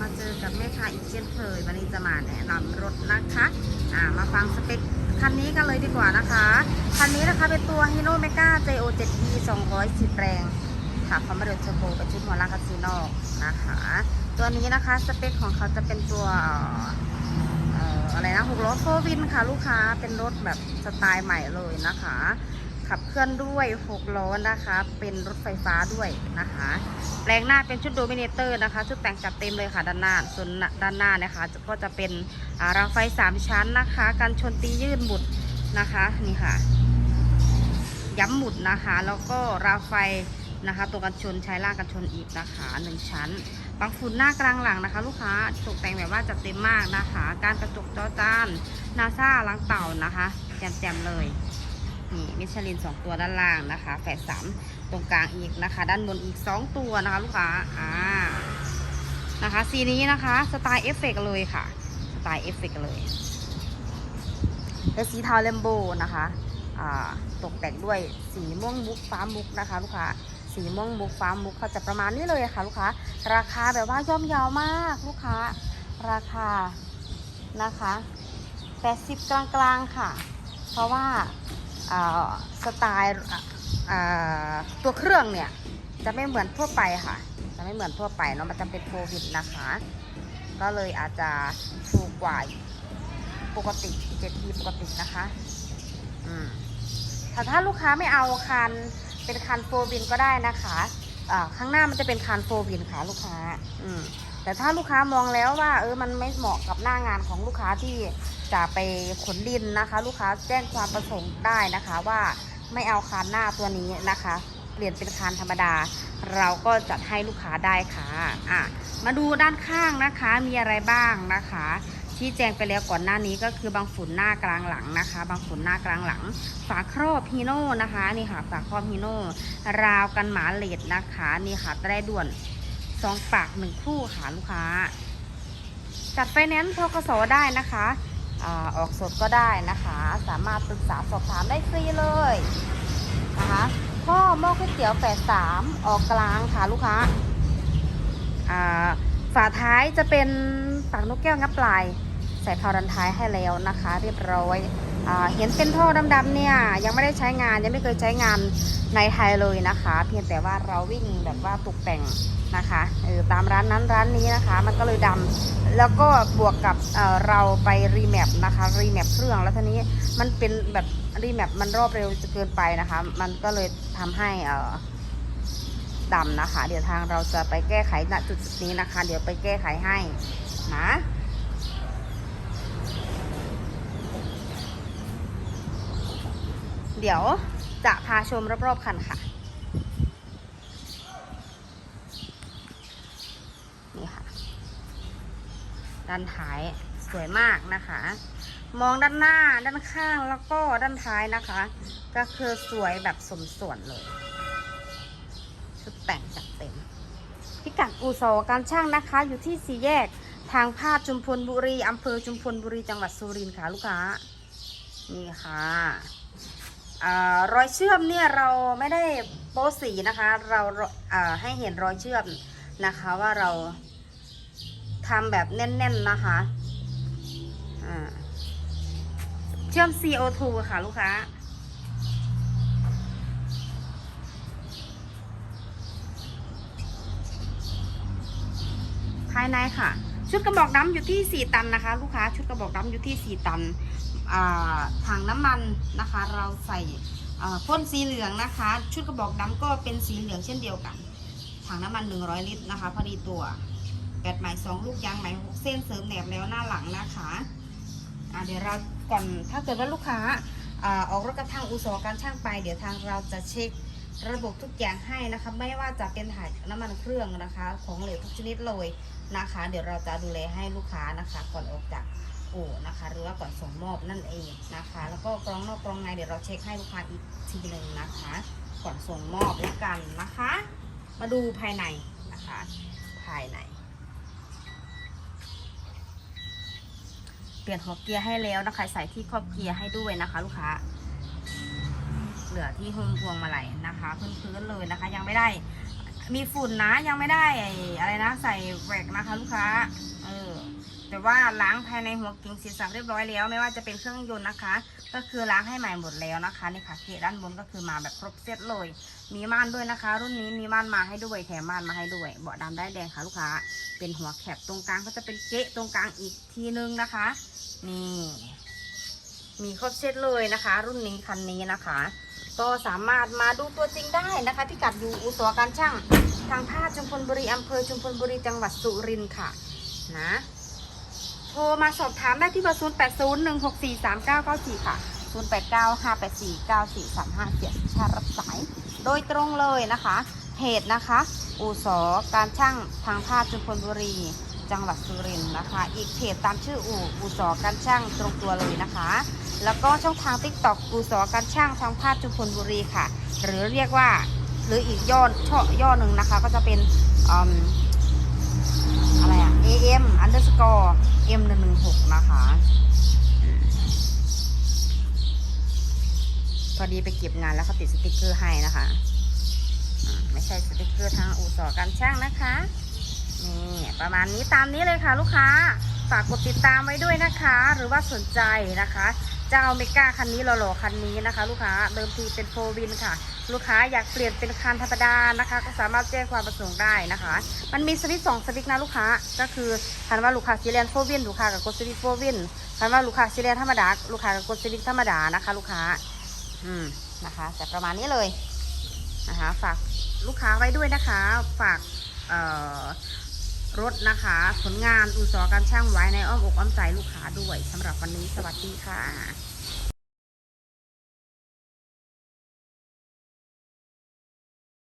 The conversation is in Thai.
มาเจอกับแม่ค้าอีเกนเฟยวันนี้จะมาแนะนำรถนะคะอ่ามาฟังสเปคคันนี้กันเลยดีกว่านะคะ คันนี้นะคะเป็นตัว Hino Mega JO 7E 210 แรงค่ะพร้อมมาด้วเทอร์โบกับชุดหัวลากคาสิโนนะคะ ตัวนี้นะคะสเปคของเขาจะเป็นตัวเอ่ออะไรนะหกล้อโฟวินค่ะ ลูกค้าเป็นรถแบบสไตล์ใหม่เลยนะคะ ขับเคลื่อนด้วย6ล้อนะคะ เป็นรถไฟฟ้าด้วยนะคะ แปลงหน้าเป็นชุดโดมิเนเตอร์นะคะ ชุดแต่งจัดเต็มเลยค่ะด้านหน้า ส่วนด้านหน้านะคะ ก็จะเป็นรางไฟ 3 ชั้นนะคะกันชนตียื่นหมุดนะคะนี่ค่ะ ย้ำหมุดนะคะ แล้วก็รางไฟนะคะตัวกันชนใช้ล่างกันชนอีกนะคะหนึ่งชั้นบางฝุ่นหน้ากลางหลังนะคะ ลูกค้าตกแต่งแบบว่าจัดเต็มมากนะคะ การกระจกจอจานนาซาล้างเต่านะคะแจ่มๆเลย นี่มิชลิน 2 ตัวด้านล่างนะคะ แฝดสามตรงกลางอีกนะคะ ด้านบนอีก 2 ตัวนะคะ ลูกค้าอ่านะคะสีนี้นะคะสไตล์เอฟเฟกต์เลยค่ะ สไตล์เอฟเฟกต์เลยเป็นสีเทาเลมโบนะคะอ่าตกแต่งด้วยสีม่วงมุกฟ้ามุกนะคะ ลูกค้าสีม่วงมุกฟ้ามุกเขาจะประมาณนี้เลยค่ะ ลูกค้า ราคาแบบว่าย่อมเยาวมากลูกค้า ราคานะคะ80กลางๆค่ะ เพราะว่า สไตล์ตัวเครื่องเนี่ยจะไม่เหมือนทั่วไปค่ะ จะไม่เหมือนทั่วไปเนาะมันจะเป็นโฟวิดนะคะ ก็เลยอาจจะถูกกว่าปกติเจ็ดทีปกตินะคะอืมแต่ถ้าลูกค้าไม่เอาคันเป็นคันโฟวินก็ได้นะคะข้างหน้ามันจะเป็นคันโฟวินค่ะลูกค้า อืม แต่ถ้าลูกค้ามองแล้วว่า เออมันไม่เหมาะกับหน้างานของลูกค้าที่จะไปขนดินนะคะ ลูกค้าแจ้งความประสงค์ได้นะคะว่าไม่เอาคานหน้าตัวนี้นะคะ เปลี่ยนเป็นคานธรรมดา เราก็จัดให้ลูกค้าได้ค่ะอะ มาดูด้านข้างนะคะมีอะไรบ้างนะคะชี้แจงไปแล้วก่อนหน้านี้ก็คือบางฝุ่นหน้ากลางหลังนะคะ บางฝุ่นหน้ากลางหลัง ฝาครอบฮีโน่นะคะ นี่ค่ะฝาครอบฮีโน่ราวกันหมาเลดนะคะ นี่ค่ะได้ด่วน สองปากหนึ่งคู่ค่ะลูกค้า จัดไฟแนนซ์ทกสได้นะคะอออกสดก็ได้นะคะ สามารถปรึกษาสอบถามได้ฟรีเลยนะคะข้อหม้อก๋วยเตี๋ยวแปดสามออกกลางค่ะลูกค้าอ่าฝาท้ายจะเป็นปากนกแก้วงับปลาย ใส่พาวดันท้ายให้แล้วนะคะ เรียบร้อย เห็นเป็นท่อดำๆเนี่ยยังไม่ได้ใช้งานยังไม่เคยใช้งานในไทยเลยนะคะ เพียงแต่ว่าเราวิ่งแบบว่าตกแต่งนะคะเออตามร้านนั้นร้านนี้นะคะ มันก็เลยดำแล้วก็บวกกับเเราไปรีแมปนะคะรีแมปเครื่องแล้วทีนี้มันเป็นแบบรีแมปมันรอบเร็วจะเกินไปนะคะ มันก็เลยทำให้เออดำนะคะ เดี๋ยวทางเราจะไปแก้ไขณจุดนี้นะคะ เดี๋ยวไปแก้ไขให้นะ เดี๋ยวจะพาชมรอบๆคันค่ะ นี่ค่ะ ด้านท้ายสวยมากนะคะ มองด้านหน้าด้านข้างแล้วก็ด้านท้ายนะคะ ก็คือสวยแบบสมส่วนเลยชุดแต่งจัดเต็ม พิกัดอู่โซอการช่างนะคะ อยู่ที่สี่แยกทางพาดจุมพลบุรีอำเภอจุมพลบุรีจังหวัดสุรินทร์ค่ะลูกค้า นี่ค่ะ รอยเชื่อมเนี่ยเราไม่ได้โป๊สีนะคะ เราให้เห็นรอยเชื่อมนะคะว่าเราทำแบบแน่นๆนะคะเชื่อม CO2 ค่ะลูกค้าภายในค่ะ ชุดกระบอกน้ำอยู่ที่ 4 ตันนะคะ ลูกค้าชุดกระบอกน้ำอยู่ที่ 4 ตัน ถังน้ำมันนะคะ เราใส่พ่นสีเหลืองนะคะ ชุดกระบอกน้ำก็เป็นสีเหลืองเช่นเดียวกัน ถังน้ำมัน 100 ลิตรนะคะ พอดีตัวแปดหมายสองลูกยางหมายหกเส้นเสริมแหนบแล้วหน้าหลังนะคะอ่าเดี๋ยวเราก่อนถ้าเกิดว่าลูกค้าอออกรถกระทั่งอุตสาหการช่างไป เดี๋ยวทางเราจะเช็คระบบทุกอย่างให้นะคะ ไม่ว่าจะเป็นถ่ายน้ำมันเครื่องนะคะ ของเหลวทุกชนิดเลยนะคะ เดี๋ยวเราจะดูแลให้ลูกค้านะคะ ก่อนออกจาก อู่นะคะ หรือว่าก่อนส่งมอบนั่นเองนะคะ แล้วก็กรองนอกกรองในเดี๋ยวเราเช็คให้ลูกค้าอีกทีหนึ่งนะคะ ก่อนส่งมอบแล้วกันนะคะ มาดูภายในนะคะ ภายในเปลี่ยนหัวเกียร์ให้แล้วนะคะ ใส่ที่ครอบเกียร์ให้ด้วยนะคะ ลูกค้า เหลือที่หุ้มพวงมาลัยนะคะพื้นๆเลยนะคะ ยังไม่ได้ มีฝุ่นนะยังไม่ได้อะไรนะ ใส่แหวกนะคะ ลูกค้า เออ แต่ว่าล้างภายในหัวกิ่งศีรษะเรียบร้อยแล้ว ไม่ว่าจะเป็นเครื่องยนต์นะคะ ก็คือล้างให้ใหม่หมดแล้วนะคะนี่ค่ะเกด้านบนก็คือมาแบบครบเซตเลย มีม่านด้วยนะคะ รุ่นนี้มีม่านมาให้ด้วยแถมม่านมาให้ด้วย เบาะดำได้แดงค่ะลูกค้า เป็นหัวแคปตรงกลางก็จะเป็นเกะตรงกลางอีกทีนึงนะคะนี่มีครบเซตเลยนะคะ รุ่นนี้คันนี้นะคะ ก็สามารถมาดูตัวจริงได้นะคะพิกัดอยู่อุตสาหการช่าง ทางท่าชุมพลบุรีอำเภอชุมพลบุรีจังหวัดสุรินทร์ค่ะนะ โทรมาสอบถามได้ที่เบอร์0 8 0 1 6 4 3 9 9 4ค่ะ0 8 9 5 8 4 9 4 3 5 7ชารับสาย โดยตรงเลยนะคะเพจนะคะอุสอการช่างทางท่าชุมพลบุรี จังหวัดสุรินทร์นะคะ อีกเพจตามชื่ออูอุสอการช่างตรงตัวเลยนะคะ แล้วก็ช่องทางติ๊กต็อกอุสอการช่างทางภาคชุมพลบุรีค่ะ หรือเรียกว่าหรืออีกย่อช่อย่อหนึ่งนะคะ ก็จะเป็นออะไรอะ am underscore m 1 1 6นะคะพอดีไปเก็บงานแล้วเขาติดสติกเกอร์ให้นะคะไม่ใช่สติกเกอร์ทางอู่สอการช่างนะคะนี่ประมาณนี้ตามนี้เลยค่ะลูกค้า ฝากกดติดตามไว้ด้วยนะคะ หรือว่าสนใจนะคะ เจ้าเมกาคันนี้หล่อๆคันนี้นะคะ ลูกค้าเดิมทีเป็นโฟวินค่ะ ลูกค้าอยากเปลี่ยนเป็นคันธรรมดานะคะ ก็สามารถแจ้งความประสงค์ได้นะคะ มันมีสวิตช์สองสวิตช์นะลูกค้าก็คือคันว่าลูกค้าซีเรียนโฟวินลูกค้ากับกดสวิตช์โฟวินคันว่าลูกค้าซีเรียนธรรมดาลูกค้ากับกดสวิตช์ธรรมดานะคะ ลูกค้า อืมนะคะแต่ประมาณนี้เลยนะคะฝากลูกค้าไว้ด้วยนะคะ ฝาก รถนะคะ ผลงานอุตสาหการช่างไว้ในอ้อมอกอ้อมใจลูกค้าด้วยสำหรับวันนี้สวัสดีค่ะ